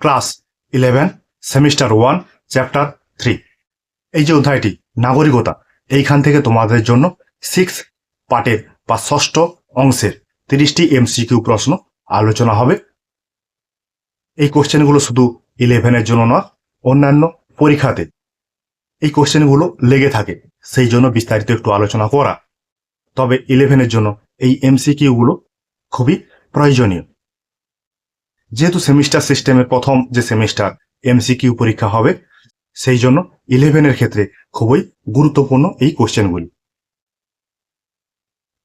Class eleven semester one chapter three এই যে অধ্যায়টি, নাগরিকতা, এইখান থেকে তোমাদের জন্য সিক্স পার্টের বা ষষ্ঠ অংশের তিরিশটি এমসিকিউ প্রশ্ন আলোচনা হবে। এই কোশ্চেনগুলো শুধু ইলেভেনের জন্য নয়, অন্যান্য পরীক্ষাতে এই কোশ্চেনগুলো লেগে থাকে, সেই জন্য বিস্তারিত একটু আলোচনা করা। তবে ইলেভেনের জন্য এই এমসিকিউগুলো খুবই প্রয়োজনীয়। যেহেতু সেমিস্টার সিস্টেমে প্রথম যে সেমিস্টার এমসিকিউ পরীক্ষা হবে, সেই জন্য ইলেভেনের ক্ষেত্রে খুবই গুরুত্বপূর্ণ এই কোশ্চেনগুলি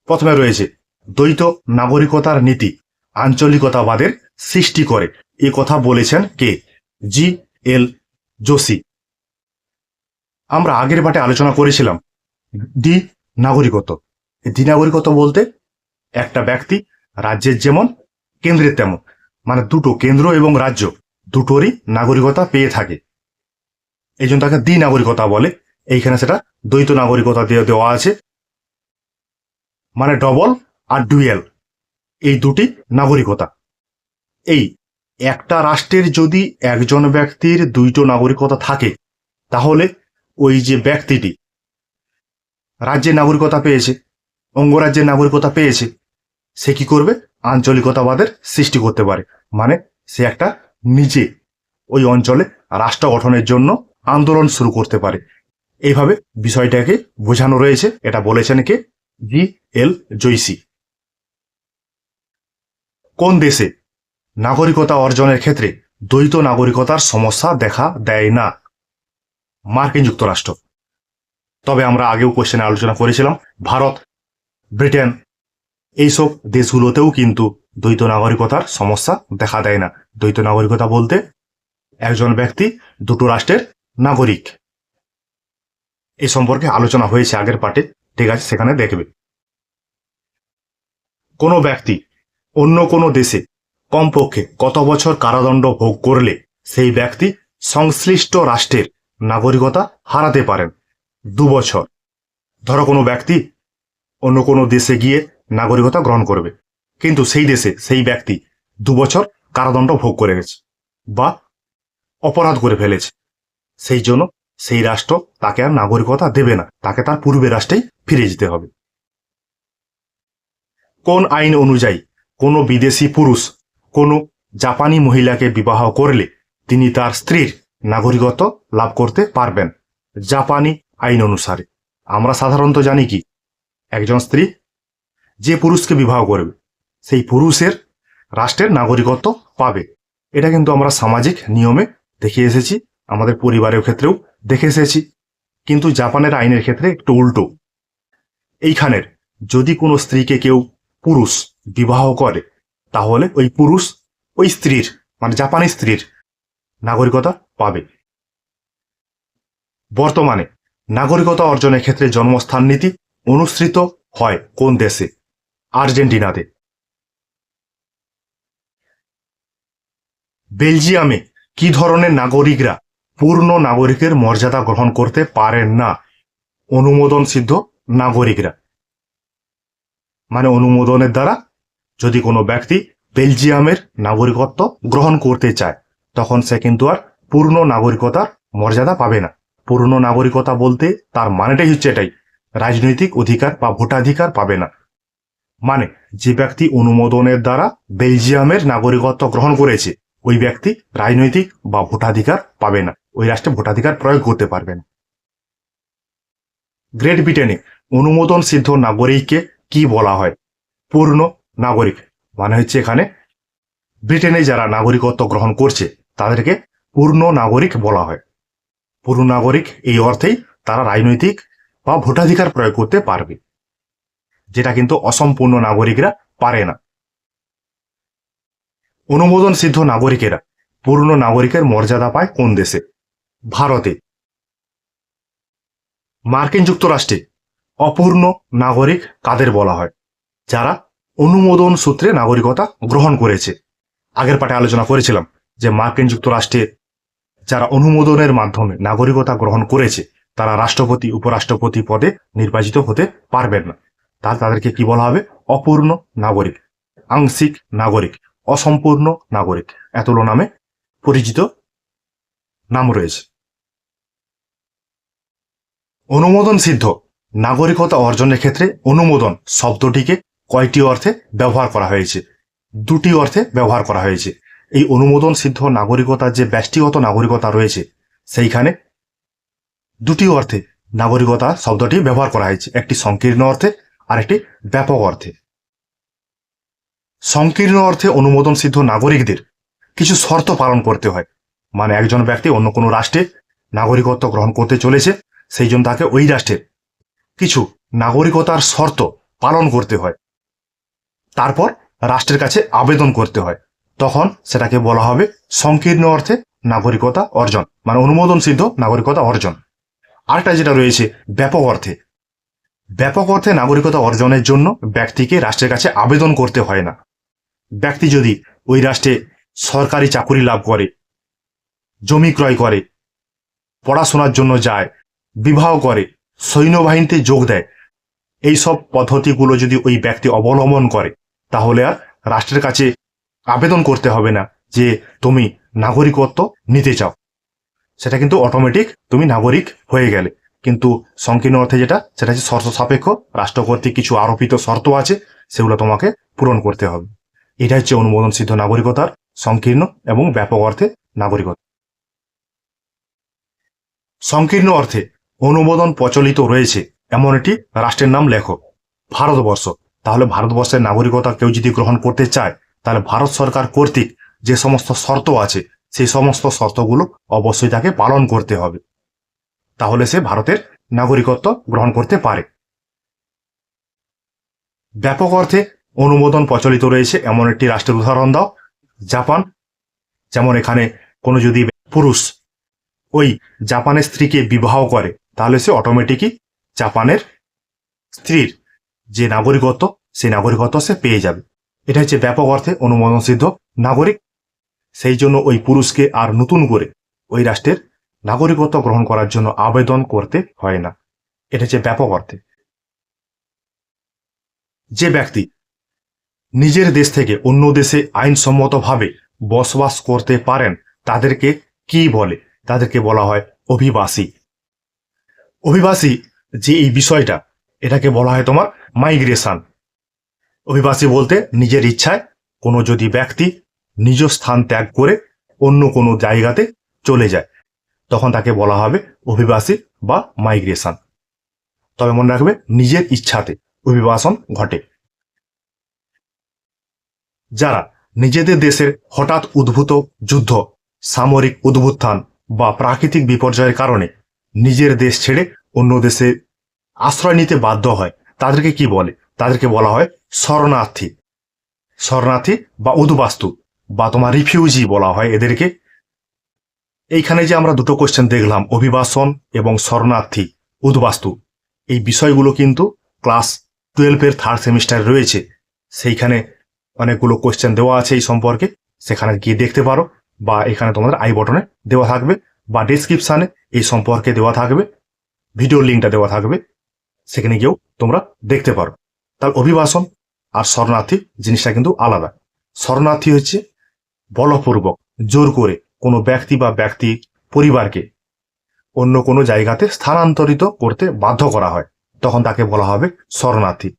প্রথমে রয়েছে, দ্বৈত নাগরিকতার নীতি আঞ্চলিকতাবাদের সৃষ্টি করে। এ কথা বলেছেন কে? জি এল যোশী আমরা আগের বাটে আলোচনা করেছিলাম, দ্বি নাগরিকত্ব। দ্বি নাগরিকত্ব বলতে একটা ব্যক্তি, রাজ্যের যেমন, কেন্দ্রের তেমন। মানে দুটো কেন্দ্র এবং রাজ্য দুটোরই নাগরিকতা পেয়ে থাকে। এই জন্য তাকে দ্বি নাগরিকতা বলে। এইখানে সেটা দ্বৈত নাগরিকতা দিয়ে দেওয়া আছে। মানে ডবল আর ডুয়েল। এই দুটি নাগরিকতা। এই একটা রাষ্ট্রের যদি একজন ব্যক্তির দুইটো নাগরিকতা থাকে, তাহলে ওই যে ব্যক্তিটি রাজ্যের নাগরিকতা পেয়েছে অঙ্গরাজ্যের নাগরিকতা পেয়েছে, সে কি করবে? আঞ্চলিকতাবাদের সৃষ্টি করতে পারে। মানে সে একটা নিজে ওই অঞ্চলে রাষ্ট্র গঠনের জন্য আন্দোলন শুরু করতে পারে। এইভাবে বিষয়টাকে বোঝানো রয়েছে, এটা বলেছেন কে? জি এল জৈসি কোন দেশে নাগরিকতা অর্জনের ক্ষেত্রে দ্বৈত নাগরিকতার সমস্যা দেখা দেয় না? মার্কিন যুক্তরাষ্ট্র। তবে আমরা আগেও কোশ্চেনে আলোচনা করেছিলাম, ভারত, ব্রিটেন এইসব দেশগুলোতেও কিন্তু দ্বৈত নাগরিকতার সমস্যা দেখা দেয় না। দ্বৈত নাগরিকতা বলতে একজন ব্যক্তি, দুটো রাষ্ট্রের নাগরিক। এ সম্পর্কে আলোচনা হয়েছে আগের পার্টে ঠিক আছে, সেখানে দেখবে। কোনো ব্যক্তি অন্য কোনো দেশে কমপক্ষে কত বছর কারাদণ্ড ভোগ করলে সেই ব্যক্তি সংশ্লিষ্ট রাষ্ট্রের নাগরিকতা হারাতে পারেন? দু বছর। ধরো কোনো ব্যক্তি অন্য কোনো দেশে গিয়ে নাগরিকতা গ্রহণ করবে। কিন্তু সেই দেশে সেই ব্যক্তি দু বছর কারাদণ্ড ভোগ করে গেছে বা অপরাধ করে ফেলেছে। সেই জন্য সেই রাষ্ট্র তাকে আর নাগরিকতা দেবে না। তাকে তার পূর্বের রাষ্ট্রেই ফিরে যেতে হবে। কোন আইন অনুযায়ী কোনো বিদেশি পুরুষ কোনো জাপানি মহিলাকে বিবাহ করলে তিনি তার স্ত্রীর নাগরিকত্ব লাভ করতে পারবেন? জাপানি আইন অনুসারে। আমরা সাধারণত জানি কি, একজন স্ত্রী যে পুরুষকে বিবাহ করবে, সেই পুরুষের রাষ্ট্রের নাগরিকত্ব পাবে। এটা কিন্তু আমরা সামাজিক নিয়মে দেখে এসেছি, আমাদের পরিবারের ক্ষেত্রেও দেখে এসেছি। কিন্তু জাপানের আইনের ক্ষেত্রে একটু উল্টো। এইখানের যদি কোনো স্ত্রীকে কেউ পুরুষ বিবাহ করে, তাহলে ওই পুরুষ ওই স্ত্রীর মানে জাপানি স্ত্রীর নাগরিকতা পাবে। বর্তমানে নাগরিকতা অর্জনের ক্ষেত্রে জন্মস্থান নীতি অনুসৃত হয় কোন দেশে? আর্জেন্টিনাতে। বেলজিয়ামে কি ধরনের নাগরিকরা পূর্ণ নাগরিকের মর্যাদা গ্রহণ করতে পারেন না? অনুমোদন সিদ্ধ নাগরিকরা। মানে অনুমোদনের দ্বারা যদি কোনো ব্যক্তি বেলজিয়ামের নাগরিকত্ব গ্রহণ করতে চায়, তখন সে কিন্তু আর পূর্ণ নাগরিকতার মর্যাদা পাবে না। পূর্ণ নাগরিকতা বলতে তার মানেটাই হচ্ছে এটাই, রাজনৈতিক অধিকার বা ভোটাধিকার পাবে না। মানে যে ব্যক্তি অনুমোদনের দ্বারা বেলজিয়ামের নাগরিকত্ব গ্রহণ করেছে, ওই ব্যক্তি রাজনৈতিক বা ভোটাধিকার পাবে না। ওই রাষ্ট্রে ভোটাধিকার প্রয়োগ করতে পারবে না। গ্রেট ব্রিটেনে অনুমোদন সিদ্ধ নাগরিককে কি বলা হয়? পূর্ণ নাগরিক মানে হচ্ছে এখানে ব্রিটেনে যারা নাগরিকত্ব গ্রহণ করছে, তাদেরকে পূর্ণ নাগরিক বলা হয়। পূর্ণ নাগরিক এই অর্থেই তারা রাজনৈতিক বা ভোটাধিকার প্রয়োগ করতে পারবে। যেটা কিন্তু অসম্পূর্ণ নাগরিকরা পারে না। অনুমোদন সিদ্ধ নাগরিকেরা পূর্ণ নাগরিকের মর্যাদা পায় কোন দেশে? ভারতে। মার্কিন যুক্তরাষ্ট্রে অপূর্ণ নাগরিক কাদের বলা হয়? যারা অনুমোদন সূত্রে নাগরিকতা গ্রহণ করেছে। আগের পাঠে আলোচনা করেছিলাম যে মার্কিন যুক্তরাষ্ট্রের যারা অনুমোদনের মাধ্যমে নাগরিকতা গ্রহণ করেছে, তারা রাষ্ট্রপতি, উপরাষ্ট্রপতি পদে নির্বাচিত হতে পারবেন না। তাহলে তাদেরকে কি বলা হবে? অপূর্ণ নাগরিক, আংশিক নাগরিক, অসম্পূর্ণ নাগরিক। এতগুলো নামে পরিচিত নাম রয়েছে। অনুমোদন সিদ্ধ। নাগরিকতা অর্জনের ক্ষেত্রে অনুমোদন শব্দটিকে কয়টি অর্থে ব্যবহার করা হয়েছে। দুটি অর্থে ব্যবহার করা হয়েছে। এই অনুমোদন সিদ্ধ নাগরিকতার যে ব্যষ্টিগত নাগরিকতা রয়েছে, সেইখানে দুটি অর্থে নাগরিকতা শব্দটি ব্যবহার করা হয়েছে। একটি সংকীর্ণ অর্থে আর একটি ব্যাপক অর্থে। সংকীর্ণ অর্থে অনুমোদন সিদ্ধ নাগরিকদের কিছু শর্ত পালন করতে হয়। মানে একজন ব্যক্তি অন্য কোনো রাষ্ট্রে নাগরিকত্ব গ্রহণ করতে চলেছে, সেই জন্য তাকে ওই রাষ্ট্রের কিছু নাগরিকতার শর্ত পালন করতে হয়। তারপর রাষ্ট্রের কাছে আবেদন করতে হয়। তখন সেটাকে বলা হবে সংকীর্ণ অর্থে নাগরিকতা অর্জন মানে অনুমোদন সিদ্ধ নাগরিকতা অর্জন। আরেকটা যেটা রয়েছে ব্যাপক অর্থে ব্যাপক অর্থে নাগরিকতা অর্জনের জন্য ব্যক্তিকে রাষ্ট্রের কাছে আবেদন করতে হয় না। ব্যক্তি যদি ওই রাষ্ট্রে সরকারি চাকুরি লাভ করে, জমি ক্রয় করে, পড়াশোনার জন্য যায়, বিবাহ করে, সৈন্যবাহিনীতে যোগ দেয়, এই সব পদ্ধতিগুলো যদি ওই ব্যক্তি অবলম্বন করে, তাহলে আর রাষ্ট্রের কাছে আবেদন করতে হবে না যে তুমি নাগরিকত্ব নিতে চাও। সেটা কিন্তু অটোমেটিক তুমি নাগরিক হয়ে গেলে। কিন্তু সংকীর্ণ অর্থে যেটা, সেটা হচ্ছে শর্ত সাপেক্ষ রাষ্ট্র কর্তৃক কিছু আরোপিত শর্ত আছে, সেগুলো তোমাকে পূরণ করতে হবে। এটা হচ্ছে অনুমোদন সিদ্ধ নাগরিকতার সংকীর্ণ এবং ব্যাপক অর্থে নাগরিকতা। সংকীর্ণ অর্থে অনুমোদন প্রচলিত রয়েছে, এমন একটি রাষ্ট্রের নাম লেখো, ভারতবর্ষ। তাহলে ভারতবর্ষের নাগরিকতা কেউ যদি গ্রহণ করতে চায়, তাহলে ভারত সরকার কর্তৃক যে সমস্ত শর্ত আছে, সেই সমস্ত শর্তগুলো অবশ্যই তাকে পালন করতে হবে। তাহলে সে ভারতের নাগরিকত্ব গ্রহণ করতে পারে। ব্যাপক অর্থে অনুমোদন প্রচলিত রয়েছে এমন একটি রাষ্ট্রের উদাহরণ দাও, জাপান, যেমন এখানে কোনো যদি পুরুষ ওই জাপানের স্ত্রীকে বিবাহ করে, তাহলে সে অটোমেটিকই জাপানের স্ত্রীর যে নাগরিকত্ব, সেই নাগরিকত্ব সে পেয়ে যাবে। এটা হচ্ছে ব্যাপক অর্থে অনুমোদন সিদ্ধ নাগরিক। সেই জন্য ওই পুরুষকে আর নতুন করে ওই রাষ্ট্রের নাগরিকত্ব গ্রহণ করার জন্য আবেদন করতে হয় না। এটা হচ্ছে ব্যাপক অর্থে। যে ব্যক্তি নিজের দেশ থেকে অন্য দেশে আইনসম্মতভাবে বসবাস করতে পারেন, তাদেরকে কি বলে? তাদেরকে বলা হয় অভিবাসী। অভিবাসী যে এই বিষয়টা, এটাকে বলা হয় তোমার মাইগ্রেশন। অভিবাসী বলতে নিজের ইচ্ছায় কোনো যদি ব্যক্তি নিজ স্থান ত্যাগ করে অন্য কোনো জায়গাতে চলে যায়। তখন তাকে বলা হবে অভিবাসী বা মাইগ্রেশন। তবে মনে রাখবে, নিজের ইচ্ছাতে অভিবাসন ঘটে। যারা নিজেদের দেশের হঠাৎ উদ্ভূত যুদ্ধ, সামরিক উদ্ভুত্থান বা প্রাকৃতিক বিপর্যয়ের কারণে নিজের দেশ ছেড়ে অন্য দেশে আশ্রয় নিতে বাধ্য হয়, তাদেরকে কি বলে? তাদেরকে বলা হয় শরণার্থী। শরণার্থী বা উদ্বাস্তু বা তোমার রিফিউজি বলা হয় এদেরকে। এইখানে যে আমরা দুটো কোশ্চেন দেখলাম, অভিবাসন এবং শরণার্থী, উদ্বাস্তু। এই বিষয়গুলো কিন্তু ক্লাস টুয়েলভের থার্ড সেমিস্টারে রয়েছে। সেইখানে অনেকগুলো কোয়েশ্চেন দেওয়া আছে এই সম্পর্কে। সেখানে গিয়ে দেখতে পারো বা এখানে তোমাদের আই বটনে দেওয়া থাকবে বা ডিসক্রিপশানে এই সম্পর্কে দেওয়া থাকবে ভিডিও লিঙ্কটা দেওয়া থাকবে। সেখানে গিয়েও তোমরা দেখতে পারো। তার অভিবাসন আর শরণার্থী জিনিসটা কিন্তু আলাদা। শরণার্থী হচ্ছে বলপূর্বক, জোর করে কোনো ব্যক্তি বা ব্যক্তি পরিবারকে অন্য কোনো জায়গাতে স্থানান্তরিত করতে বাধ্য করা হয়। তখন তাকে বলা হবে শরণার্থী।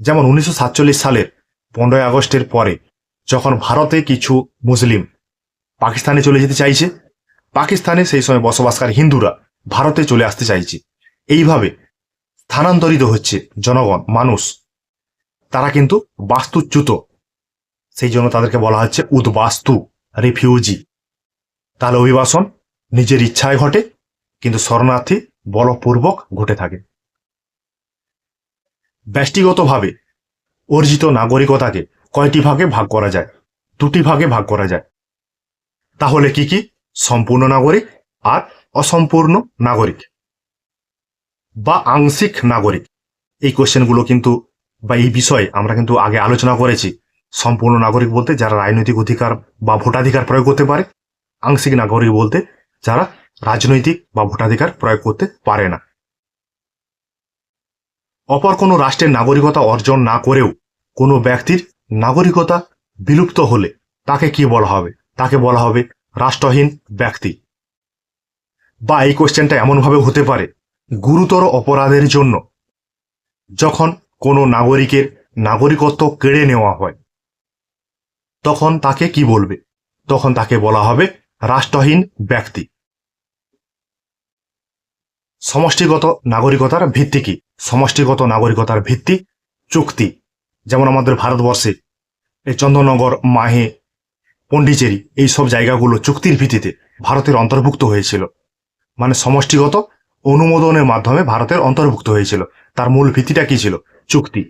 যেমন উনিশশো সাতচল্লিশ সালের পনেরোই আগস্টের পরে যখন ভারতে কিছু মুসলিম পাকিস্তানে চলে যেতে চাইছে, পাকিস্তানে সেই সময় বসবাসকারী হিন্দুরা ভারতে চলে আসতে চাইছে। এইভাবে স্থানান্তরিত হচ্ছে জনগণ, মানুষ। তারা কিন্তু বাস্তুচ্যুত। সেই জন্য তাদেরকে বলা হচ্ছে উদ্বাস্তু। রিফিউজি তাহলে অভিবাসন নিজের ইচ্ছায় ঘটে, কিন্তু শরণার্থী বলপূর্বক ঘটে থাকে। ব্যষ্টিগতভাবে অর্জিত নাগরিকতাকে কয়টি ভাগে ভাগ করা যায়? দুটি ভাগে ভাগ করা যায়। তাহলে কি কি? সম্পূর্ণ নাগরিক আর অসম্পূর্ণ নাগরিক। বা আংশিক নাগরিক। এই কোশ্চেনগুলো কিন্তু বা এই বিষয়ে আমরা কিন্তু আগে আলোচনা করেছি। সম্পূর্ণ নাগরিক বলতে যারা রাজনৈতিক অধিকার বা ভোটাধিকার প্রয়োগ করতে পারে, আংশিক নাগরিক বলতে যারা রাজনৈতিক বা ভোটাধিকার প্রয়োগ করতে পারে না। অপর কোনো রাষ্ট্রের নাগরিকতা অর্জন না করেও কোনো ব্যক্তির নাগরিকতা বিলুপ্ত হলে তাকে কি বলা হবে? তাকে বলা হবে রাষ্ট্রহীন ব্যক্তি। বা এই কোশ্চেনটা এমনভাবে হতে পারে, গুরুতর অপরাধের জন্য যখন কোনো নাগরিকের নাগরিকত্ব কেড়ে নেওয়া হয় তখন তাকে কি বলবে? তখন তাকে বলা হবে রাষ্ট্রহীন ব্যক্তি। সমষ্টিগত নাগরিকতার ভিত্তি কি? সমষ্টিগত নাগরিকতার ভিত্তি চুক্তি। যেমন আমাদের ভারতবর্ষে, এই চন্দ্রনগর মাহে, পন্ডিচেরি, এই সব জায়গাগুলো চুক্তির ভিত্তিতে ভারতের অন্তর্ভুক্ত হয়েছিল। মানে সমষ্টিগত অনুমোদনের মাধ্যমে ভারতের অন্তর্ভুক্ত হয়েছিল। তার মূল ভিত্তিটা কি ছিল? চুক্তি।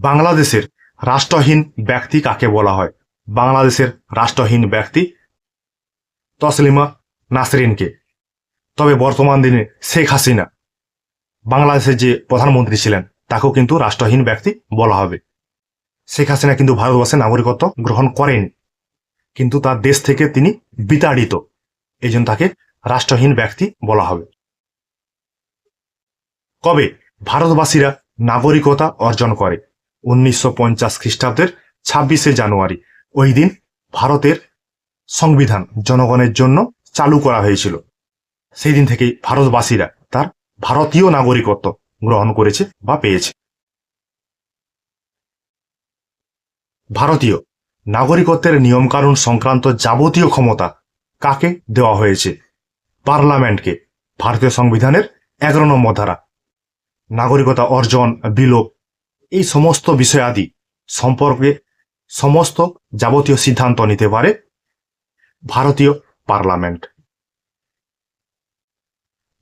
বাংলাদেশের রাষ্ট্রহীন ব্যক্তি কাকে বলা হয়? বাংলাদেশের রাষ্ট্রহীন ব্যক্তি তসলিমা নাসরিনকে। তবে বর্তমান দিনে শেখ হাসিনা বাংলাদেশের যে প্রধানমন্ত্রী ছিলেন, তাকেও কিন্তু রাষ্ট্রহীন ব্যক্তি বলা হবে। শেখ হাসিনা কিন্তু ভারতবর্ষে নাগরিকত্ব গ্রহণ করেনি। কিন্তু তার দেশ থেকে তিনি বিতাড়িত। এই জন্য তাকে রাষ্ট্রহীন ব্যক্তি বলা হবে। কবে ভারতবাসীরা নাগরিকতা অর্জন করে? উনিশশো পঞ্চাশ খ্রিস্টাব্দের ছাব্বিশে জানুয়ারি। ওই দিন ভারতের সংবিধান জনগণের জন্য চালু করা হয়েছিল। সেই দিন থেকেই ভারতবাসীরা তার ভারতীয় নাগরিকত্ব গ্রহণ করেছে বা পেয়েছে। ভারতীয় নাগরিকত্বের নিয়মকানুন সংক্রান্ত যাবতীয় ক্ষমতা কাকে দেওয়া হয়েছে? পার্লামেন্টকে ভারতীয় সংবিধানের এগারো নম্বর ধারা। নাগরিকতা অর্জন বিলোপ এই সমস্ত বিষয়াদি সম্পর্কে সমস্ত যাবতীয় সিদ্ধান্ত নিতে পারে ভারতীয় পার্লামেন্ট।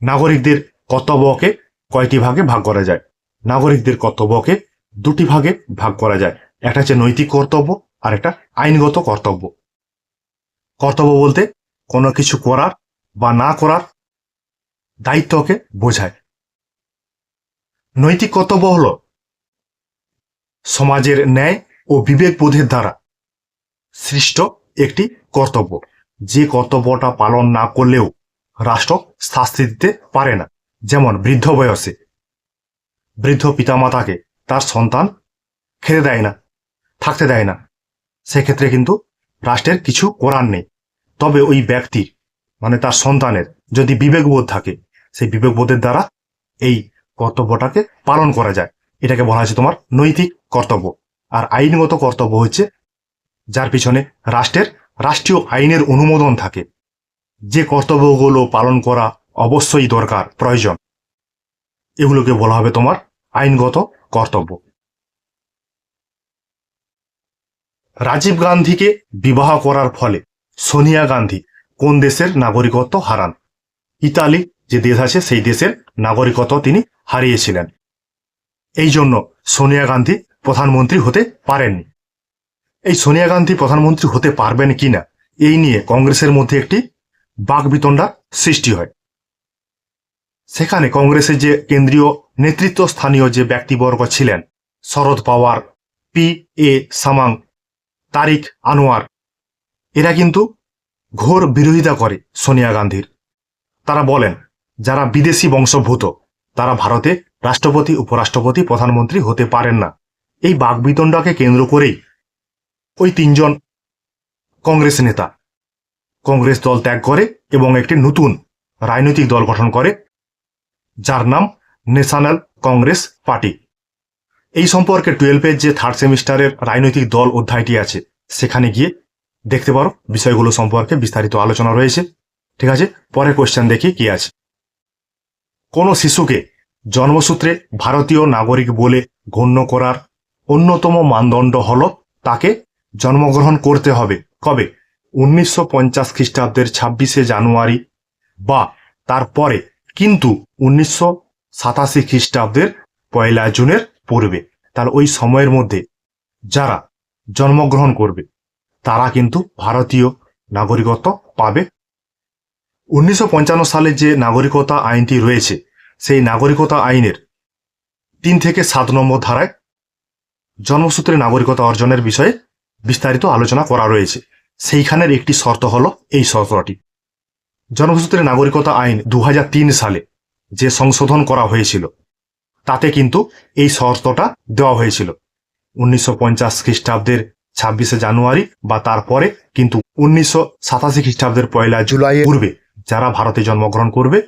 নাগরিকদের কর্তব্যকে কয়টি ভাগে ভাগ করা যায়? নাগরিকদের কর্তব্যকে দুটি ভাগে ভাগ করা যায়। একটা হচ্ছে নৈতিক কর্তব্য, আর একটা আইনগত কর্তব্য। কর্তব্য বলতে কোনো কিছু করার বা না করার দায়িত্বকে বোঝায়। নৈতিক কর্তব্য হল সমাজের ন্যায় ও বিবেকবোধের দ্বারা সৃষ্ট একটি কর্তব্য। যে কর্তব্যটা পালন না করলেও রাষ্ট্র শাস্তি দিতে পারে না। যেমন বৃদ্ধ বয়সে বৃদ্ধ পিতামাতাকে তার সন্তান খেতে দেয় না, থাকতে দেয় না। সেক্ষেত্রে কিন্তু রাষ্ট্রের কিছু করার নেই। তবে ওই ব্যক্তির মানে তার সন্তানের যদি বিবেকবোধ থাকে, সেই বিবেকবোধের দ্বারা এই কর্তব্যটাকে পালন করা যায়। এটাকে বলা হয়েছে তোমার নৈতিক কর্তব্য। আর আইনগত কর্তব্য হচ্ছে যার পিছনে রাষ্ট্রের রাষ্ট্রীয় আইনের অনুমোদন থাকে। যে কর্তব্যগুলো পালন করা অবশ্যই দরকার, প্রয়োজন। এগুলোকে বলা হবে তোমার আইনগত কর্তব্য। রাজীব গান্ধীকে বিবাহ করার ফলে সোনিয়া গান্ধী কোন দেশের নাগরিকত্ব হারান? ইতালি যে দেশ আছে, সেই দেশের নাগরিকত্ব তিনি হারিয়েছিলেন। এই জন্য সোনিয়া গান্ধী প্রধানমন্ত্রী হতে পারেননি। এই সোনিয়া গান্ধী প্রধানমন্ত্রী হতে পারবেন কিনা, এই নিয়ে কংগ্রেসের মধ্যে একটি বাকবিতণ্ডা সৃষ্টি হয়। সেখানে কংগ্রেসের যে কেন্দ্রীয় নেতৃত্ব, স্থানীয় যে ব্যক্তিবর্গ ছিলেন, শরদ পাওয়ার, পি. এ. সামাং, তারিক আনোয়ার, এরা কিন্তু ঘোর বিরোধিতা করে সোনিয়া গান্ধীর। তারা বলেন, যারা বিদেশি বংশভূত তারা ভারতে রাষ্ট্রপতি, উপরাষ্ট্রপতি, প্রধানমন্ত্রী হতে পারেন না। এই বাকবিতণ্ডাকে কেন্দ্র করেই ওই তিনজন কংগ্রেস নেতা কংগ্রেস দল ত্যাগ করে এবং একটি নতুন রাজনৈতিক দল গঠন করে, যার নাম ন্যাশনাল কংগ্রেস পার্টি। এই সম্পর্কে টুয়েলভের যে থার্ড সেমিস্টারের রাজনৈতিক দল অধ্যায়টি আছে, সেখানে গিয়ে দেখতে পারো, বিষয়গুলো সম্পর্কে বিস্তারিত আলোচনা রয়েছে। ঠিক আছে? পরে কোশ্চেন দেখি কি আছে। কোনো শিশুকে জন্মসূত্রে ভারতীয় নাগরিক বলে গণ্য করার অন্যতম মানদণ্ড হল তাকে জন্মগ্রহণ করতে হবে। কবে? উনিশশো পঞ্চাশ খ্রিস্টাব্দের ছাব্বিশে জানুয়ারি বা তারপরে, কিন্তু উনিশশো সাতাশি খ্রিস্টাব্দের পয়লা জুনের পূর্বে। তাহলে ওই সময়ের মধ্যে যারা জন্মগ্রহণ করবে, তারা কিন্তু ভারতীয় নাগরিকত্ব পাবে। উনিশশো পঞ্চান্ন সালে যে নাগরিকতা আইনটি রয়েছে, সেই নাগরিকতা আইনের তিন থেকে সাত নম্বর ধারায় জন্মসূত্রে নাগরিকতা অর্জনের বিষয়ে বিস্তারিত আলোচনা করা রয়েছে। সেইখানের একটি শর্ত হল এই শর্তটি। জন্মসূত্রে নাগরিকতা আইন দু হাজার তিন সালে যে সংশোধন করা হয়েছিল, তাতে কিন্তু এই শর্তটা দেওয়া হয়েছিল। উনিশশো পঞ্চাশ খ্রিস্টাব্দের ছাব্বিশে জানুয়ারি বা তারপরে কিন্তু উনিশশো সাতাশি খ্রিস্টাব্দের পয়লা জুলাই পূর্বে যারা ভারতে জন্মগ্রহণ করবে,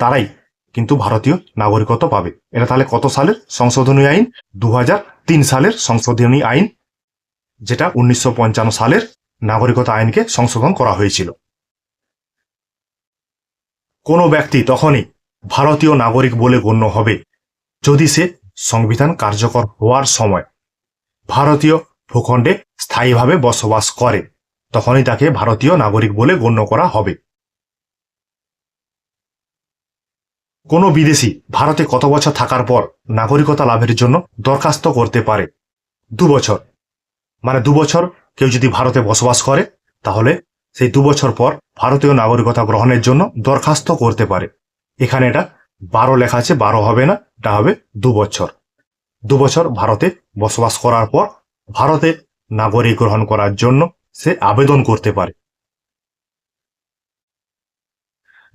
তারাই কিন্তু ভারতীয় নাগরিকত্ব পাবে। এটা তাহলে কত সালের সংশোধনী আইন? দু হাজার তিন সালের সংশোধনী আইন, যেটা উনিশশো পঞ্চান্ন সালের নাগরিকতা আইনকে সংশোধন করা হয়েছিল। কোনো ব্যক্তি তখনই ভারতীয় নাগরিক বলে গণ্য হবে যদি সে সংবিধান কার্যকর হওয়ার সময় ভারতীয় ভূখণ্ডে স্থায়ীভাবে বসবাস করে, তখনই তাকে ভারতীয় নাগরিক বলে গণ্য করা হবে। কোনো বিদেশি ভারতে কত বছর থাকার পর নাগরিকতা লাভের জন্য দরখাস্ত করতে পারে? দু বছর। মানে দু বছর কেউ যদি ভারতে বসবাস করে, তাহলে সেই দু বছর পর ভারতীয় নাগরিকতা গ্রহণের জন্য দরখাস্ত করতে পারে। এখানে এটা বারো লেখা আছে, বারো হবে না, এটা হবে দু বছর। দু বছর ভারতে বসবাস করার পর ভারতে নাগরিক গ্রহণ করার জন্য সে আবেদন করতে পারে।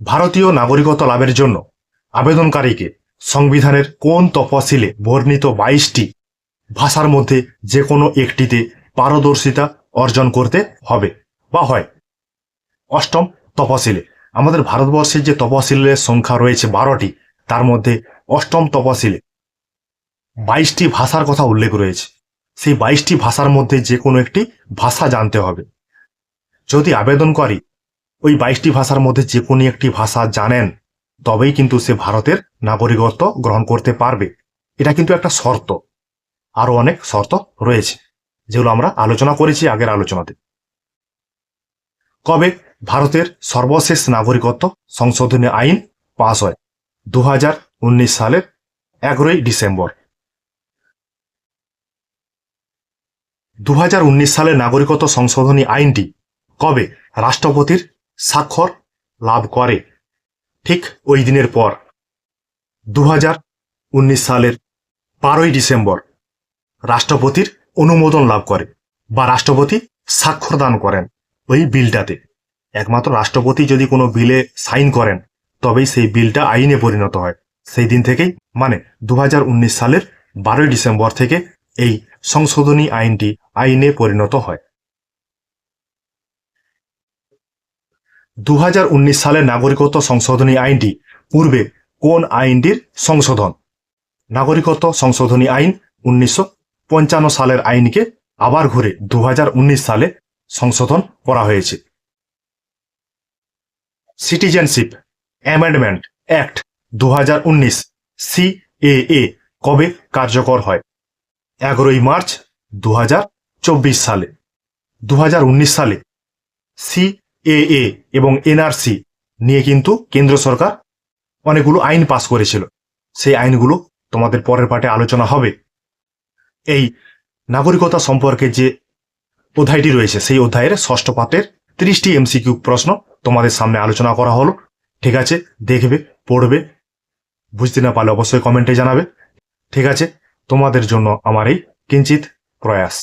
ভারতীয় নাগরিকত্ব লাভের জন্য আবেদনকারীকে সংবিধানের কোন তফসিলে বর্ণিত বাইশটি ভাষার মধ্যে যে কোনো একটিতে পারদর্শিতা অর্জন করতে হবে বা হয়। অষ্টম তফসিলে, আমাদের ভারতবর্ষের যে তপশিলের সংখ্যা রয়েছে বারোটি, তার মধ্যে অষ্টম তপশিলে বাইশটি ভাষার কথা উল্লেখ রয়েছে। সেই বাইশটি ভাষার মধ্যে যে কোনো একটি ভাষা জানতে হবে। যদি আবেদনকারী ওই বাইশটি ভাষার মধ্যে যে কোনো একটি ভাষা জানেন তবেই কিন্তু সে ভারতের নাগরিকত্ব গ্রহণ করতে পারবে। এটা কিন্তু একটা শর্ত। আরও অনেক শর্ত রয়েছে, যেগুলো আমরা আলোচনা করেছি আগের আলোচনাতে। কবে ভারতের সর্বশেষ নাগরিকত্ব সংশোধনী আইন পাস হয়? দু হাজার উনিশ সালের এগারোই ডিসেম্বর। দু হাজার উনিশ সালের নাগরিকত্ব সংশোধনী আইনটি কবে রাষ্ট্রপতির স্বাক্ষর লাভ করে? ঠিক ওই দিনের পর দু হাজার উনিশ সালের বারোই ডিসেম্বর, রাষ্ট্রপতির অনুমোদন লাভ করে বা রাষ্ট্রপতি স্বাক্ষর দান করেন ওই বিলটাতে। একমাত্র রাষ্ট্রপতি যদি কোনো বিলে সাইন করেন, তবেই সেই বিলটা আইনে পরিণত হয়। সেই দিন থেকেই মানে দু হাজার উনিশ সালের বারোই ডিসেম্বর থেকে এই সংশোধনী আইনটি আইনে পরিণত হয়। দু হাজার উনিশ সালে নাগরিকত্ব সংশোধনী আইনটি পূর্বে কোন আইনটির সংশোধন? নাগরিকত্ব সংশোধনী আইন উনিশশো পঞ্চান্ন সালের আইনকে আবার ঘুরে দুহাজার উনিশ সালে সংশোধন করা হয়েছে। সিটিজেনশিপ অ্যামেন্ডমেন্ট অ্যাক্ট দু সিএএ কবে কার্যকর হয়? এগারোই মার্চ দু হাজার চব্বিশ সালে। দু হাজার উনিশ সালে সিএএ এবং এনআরসি নিয়ে কিন্তু কেন্দ্র সরকার অনেকগুলো আইন পাশ করেছিল। সেই আইনগুলো তোমাদের পরের পাঠে আলোচনা হবে। এই নাগরিকতা সম্পর্কে যে অধ্যায়টি রয়েছে, সেই অধ্যায়ের ষষ্ঠ পাঠের ত্রিশটি এমসিকিউ প্রশ্ন তোমাদের সামনে আলোচনা করা হলো। ঠিক আছে? দেখবে, পড়বে, বুঝতে না পারলে অবশ্যই কমেন্টে জানাবে। ঠিক আছে? তোমাদের জন্য আমার এই কিঞ্চিত প্রয়াস।